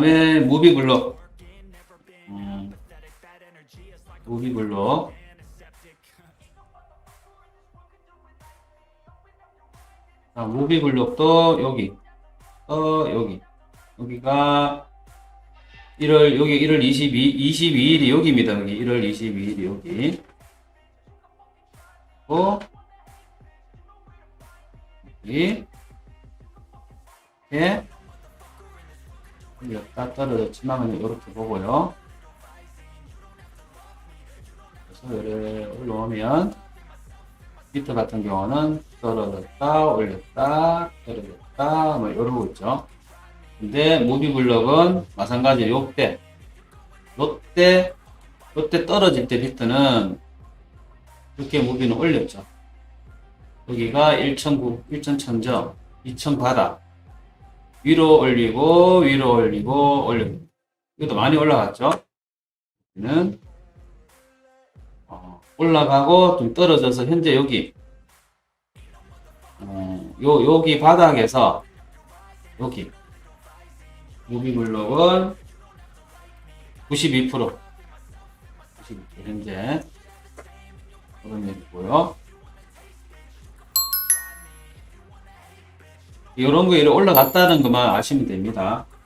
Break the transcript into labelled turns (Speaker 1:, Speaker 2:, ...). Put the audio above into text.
Speaker 1: 다음에 무비 블록. 음, 무비 블록. 자, 무비 블록도 여기. 어, 여기. 여기가 1월, 여기 1월 22, 22일이 여기입니다. 여기 1월 22일이 여기. 어? 여기. 이렇게. 올렸다 떨어졌지만 이렇게 보고요. 그래서 얘를 올라오면 밑에 같은 경우는 떨어졌다 올렸다 떨어졌다 뭐 이러고 있죠. 근데 무비 블럭은 마찬가지로 요때 요때 요때 떨어질 때 비트는 이렇게 무비는 올렸죠. 여기가 1,009, 1,1000점, 2,000 바닥 위로 올리고 위로 올리고 올리고. 이것도 많이 올라갔죠. 여기는 어, 올라가고 좀 떨어져서 현재 여기. 어, 요 여기 바닥에서 여기. 무비 블록은 92% 92% 현재 이런 거 이렇게 올라갔다는 것만 아시면 됩니다.